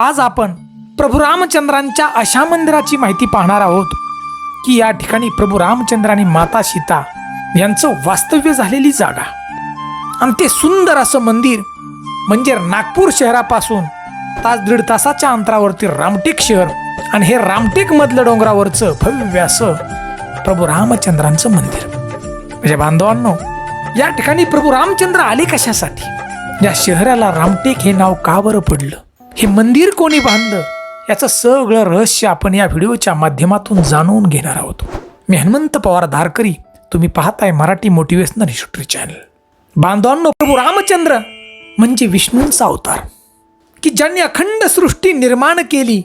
आज आपण प्रभू रामचंद्रांच्या अशा मंदिराची माहिती पाहणार आहोत की या ठिकाणी प्रभू रामचंद्र आणि माता सीता यांचं वास्तव्य झालेली जागा. आणि ते सुंदर असं मंदिर म्हणजे नागपूर शहरापासून तास दीड तासाच्या अंतरावरती रामटेक शहर आणि हे रामटेक मधलं डोंगरावरचं भव्य असं प्रभू रामचंद्रांचं मंदिर. म्हणजे बांधवांनो या ठिकाणी प्रभू रामचंद्र आले कशासाठी? या शहराला रामटेक हे नाव का बरं पडलं? हे मंदिर कोणी बांधलं? याचं सगळं रहस्य आपण या व्हिडिओच्या माध्यमातून जाणून घेणार आहोत. मी हनुमंत पवार धारकरी. तुम्ही पाहताय मराठी मोटिवेशनल हिस्ट्री चॅनल बांधवांनो प्रभू रामचंद्र म्हणजे विष्णूंचा अवतार. की ज्यांनी अखंड सृष्टी निर्माण केली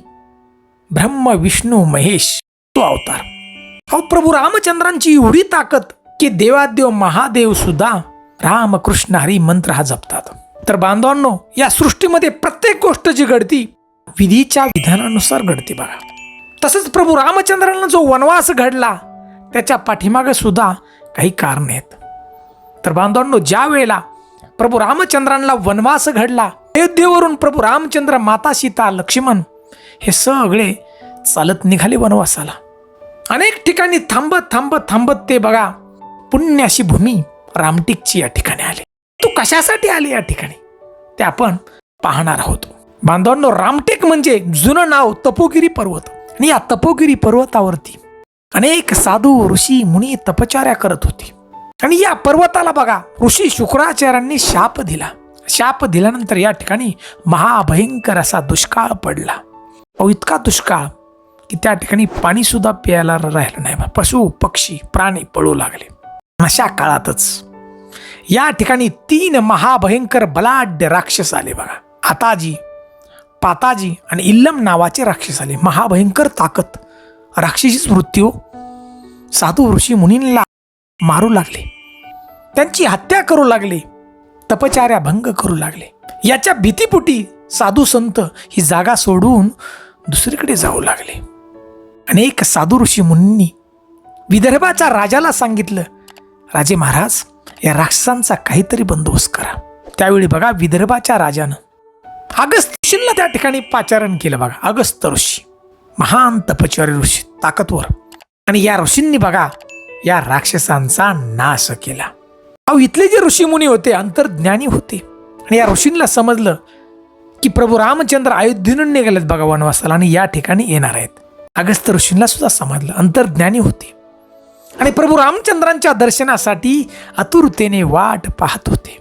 ब्रह्म विष्णू महेश तो अवतार. अहो प्रभू रामचंद्रांची एवढी ताकद की देवादेव महादेव सुद्धा रामकृष्ण हरी मंत्र हा जपतात. तर बांधवांनो या सृष्टीमध्ये प्रत्येक गोष्ट जी घडती विधीच्या विधानानुसार घडते बघा. तसंच प्रभू रामचंद्रांना जो वनवास घडला त्याच्या पाठीमागे सुद्धा काही कारण आहेत. तर बांधवांनो ज्या वेळेला प्रभू रामचंद्रांना वनवास घडला अयोध्येवरून प्रभू रामचंद्र माता सीता लक्ष्मण हे सगळे चालत निघाले वनवासाला. अनेक ठिकाणी थांबत थांबत थांबत ते बघा पुण्याशी भूमी रामटिकची या ठिकाणी आले. तू कशासाठी आली या ठिकाणी? ते आपण पाहणार आहोत. बांधवांनो रामटेक म्हणजे जुनं नाव तपोगिरी पर्वत. आणि या तपोगिरी पर्वतावरती अनेक साधू ऋषी मुनी तपचार्या करत होती. आणि या पर्वताला बघा ऋषी शुक्राचार्यांनी शाप दिला. शाप दिल्यानंतर या ठिकाणी महाभयंकर असा दुष्काळ पडला. अहो इतका दुष्काळ की त्या ठिकाणी पाणीसुद्धा प्यायला राहिलं नाही. पशु पक्षी प्राणी पळू लागले. अशा काळातच या ठिकाणी तीन महाभयंकर बलाढ्य राक्षस आले बघा. आताजी पाताजी आणि इल्लम नावाचे राक्षस आले. महाभयंकर ताकद. राक्षसीच मृत्यू. साधू ऋषी मुनींना मारू लागले. त्यांची हत्या करू लागले. तपचार्या भंग करू लागले. याच्या भीतीपुटी साधू संत ही जागा सोडून दुसरीकडे जाऊ लागले. अनेक साधू ऋषी मुनींनी विदर्भाच्या राजाला सांगितलं राजे महाराज या राक्षसांचा काहीतरी बंदोबस्त करा. त्यावेळी बघा विदर्भाच्या राजानं अगस्त ऋषींना त्या ठिकाणी पाचारण केलं बघा अगस्त ऋषी. महान तपचारी ऋषी ताकदवर. आणि या ऋषींनी बघा या राक्षसांचा नाश केला. अहो इथले जे ऋषीमुनी होते अंतर्ज्ञानी होते. आणि या ऋषींना समजलं की प्रभू रामचंद्र अयोध्येनं निघालेत बघा वनवासाला आणि या ठिकाणी येणार आहेत. अगस्त ऋषींना सुद्धा समजलं अंतर्ज्ञानी होते. आणि प्रभू रामचंद्रांच्या दर्शनासाठी आतुरतेने वाट पाहत होते.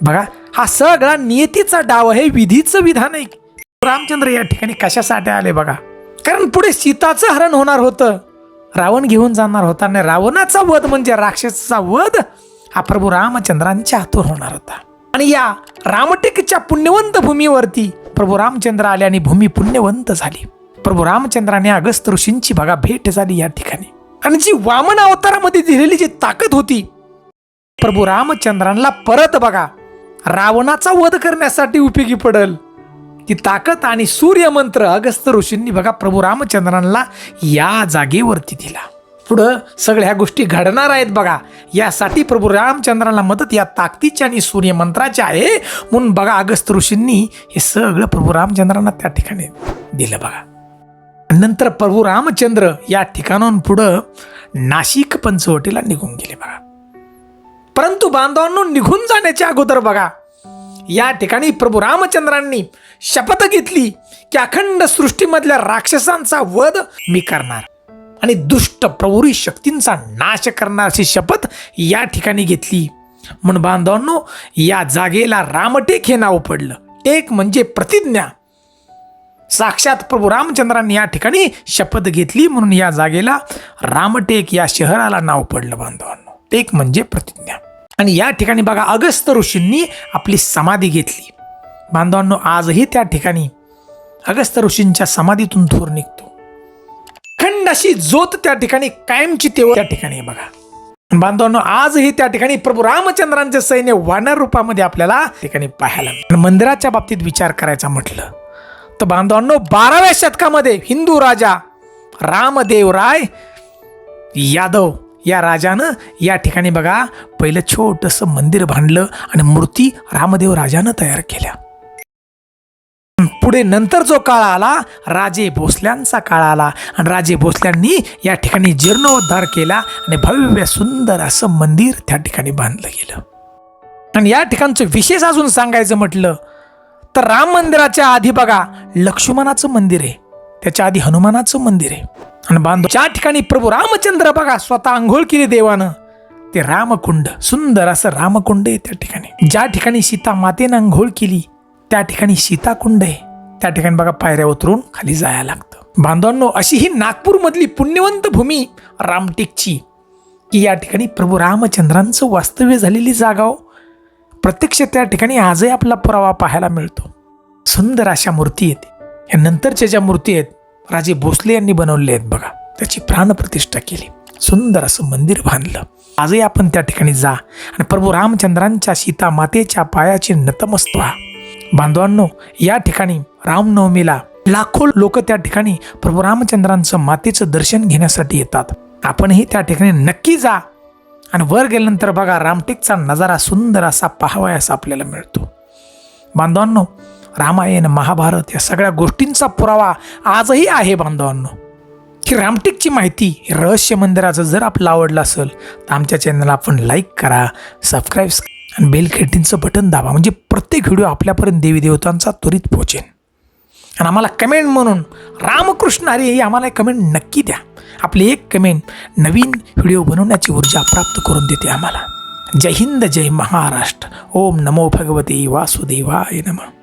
बघा हा सगळा नियतीचा डाव आहे विधीचं विधान आहे. रामचंद्र या ठिकाणी कशासाठी आले बघा? कारण पुढे सीताचं हरण होणार होतं. रावण घेऊन जाणार होता आणि रावणाचा वध म्हणजे राक्षसाचा वध हा प्रभू रामचंद्रांच्या हातून होणार होता. आणि या रामटेकच्या पुण्यवंत भूमीवरती प्रभू रामचंद्र आले आणि भूमी पुण्यवंत झाली. प्रभू रामचंद्राने अगस्त ऋषींची बघा भेट झाली या ठिकाणी. आणि जी वामन अवतारामध्ये दिलेली जी ताकद होती प्रभू रामचंद्रांना परत बघा. रावणाचा वध करण्यासाठी उपयोगी पडल. ती ताकद आणि सूर्यमंत्र अगस्त ऋषींनी बघा प्रभू रामचंद्रांना या जागेवरती दिला. पुढं सगळ्या गोष्टी घडणार आहेत बघा. यासाठी प्रभू रामचंद्रांना मदत या ताकदीची आणि सूर्यमंत्राची आहे म्हणून बघा अगस्त ऋषींनी हे सगळं प्रभू रामचंद्रांना त्या ठिकाणी दिलं बघा. नंतर प्रभू रामचंद्र या ठिकाणाहून पुढं नाशिक पंचवटीला निघून गेले बघा. परंतु बांधवांनो निघून जाण्याच्या अगोदर बघा. या ठिकाणी प्रभू रामचंद्रांनी शपथ घेतली की अखंड सृष्टीमधल्या राक्षसांचा वध मी करणार. आणि दुष्ट प्रवरी शक्तींचा नाश करणार अशी शपथ या ठिकाणी घेतली. म्हणून बांधवांनो या जागेला रामटेक हे नाव पडलं. टेक म्हणजे प्रतिज्ञा. साक्षात प्रभू रामचंद्रांनी या ठिकाणी शपथ घेतली म्हणून या जागेला रामटेक या शहराला नाव पडलं बांधवांनो. टेक म्हणजे प्रतिज्ञा. आणि या ठिकाणी बघा अगस्त ऋषींनी आपली समाधी घेतली. बांधवांनो आजही त्या ठिकाणी अगस्त ऋषींच्या समाधीतून धूर निघतो. खंड अशी ज्योत त्या ठिकाणी कायमची तेव्हा त्या ठिकाणी बघा. बांधवांनो आजही त्या ठिकाणी प्रभू रामचंद्रांचे सैन्य वानर रूपामध्ये आपल्याला ठिकाणी पाहायला आणि मंदिराच्या बाबतीत विचार करायचा म्हटलं तर बांधवांनो बाराव्या शतकामध्ये हिंदू राजा रामदेव राय यादव या राजानं या ठिकाणी बघा पहिलं छोटंसं मंदिर बांधलं आणि मूर्ती रामदेव राजानं तयार केल्या. पुढे नंतर जो काळ आला राजे भोसल्यांचा काळ आला आणि राजे भोसल्यांनी या ठिकाणी जीर्णोद्धार केला आणि भव्य सुंदर असं मंदिर त्या ठिकाणी बांधलं गेलं. आणि या ठिकाणचं विशेष अजून सांगायचं म्हटलं तर राम मंदिराच्या आधी बघा लक्ष्मणाचं मंदिर आहे. त्याच्या आधी हनुमानाचं मंदिर आहे. आणि बांधव ज्या ठिकाणी प्रभू रामचंद्र बघा स्वतः आंघोळ केली देवानं ते रामकुंड सुंदर असं रामकुंड आहे त्या ठिकाणी. ज्या ठिकाणी सीता मातेनं आंघोळ केली त्या ठिकाणी सीताकुंड आहे. त्या ठिकाणी बघा पायऱ्या उतरून खाली जायला लागतं. बांधवांनो अशी ही नागपूरमधली पुण्यवंत भूमी रामटेकची की या ठिकाणी प्रभू रामचंद्रांचं वास्तव्य झालेली जागा हो प्रत्यक्ष त्या ठिकाणी आजही आपला पुरावा पाहायला मिळतो. सुंदर अशा मूर्ती आहेत. या नंतरच्या ज्या मूर्ती आहेत राजे भोसले यांनी बनवले आहेत बघा. त्याची प्राणप्रतिष्ठा केली. सुंदर असं मंदिर बांधलं. आजही आपण त्या ठिकाणी जा आणि प्रभू रामचंद्रांच्या सीता मातेच्या पायाचे नतमस्त व्हा. बांधवांनो या ठिकाणी रामनवमीला लाखो लोक त्या ठिकाणी प्रभू रामचंद्रांचं मातेचं दर्शन घेण्यासाठी येतात. आपणही त्या ठिकाणी नक्की जा. आणि वर गेल्यानंतर बघा रामटेकचा नजारा सुंदर असा पाहावयास आपल्याला मिळतो. बांधवांनो रामायण महाभारत या सगळ्या गोष्टींचा पुरावा आजही आहे बांधवांनो. की रामटेकची माहिती रहस्य मंदिराचं जर आपलं आवडलं असेल तर आमच्या चॅनलला आपण लाईक करा सबस्क्राईब आणि बेल खेटींचं बटन दाबा. म्हणजे प्रत्येक व्हिडिओ आपल्यापर्यंत देवी देवतांचा त्वरित पोचेन आणि आम्हाला कमेंट म्हणून रामकृष्ण हरी ही आम्हाला कमेंट नक्की द्या. आपली एक कमेंट नवीन व्हिडिओ बनवण्याची ऊर्जा प्राप्त करून देते आम्हाला. जय हिंद जय महाराष्ट्र. ओम नमो भगवते वासुदेवाय नमः.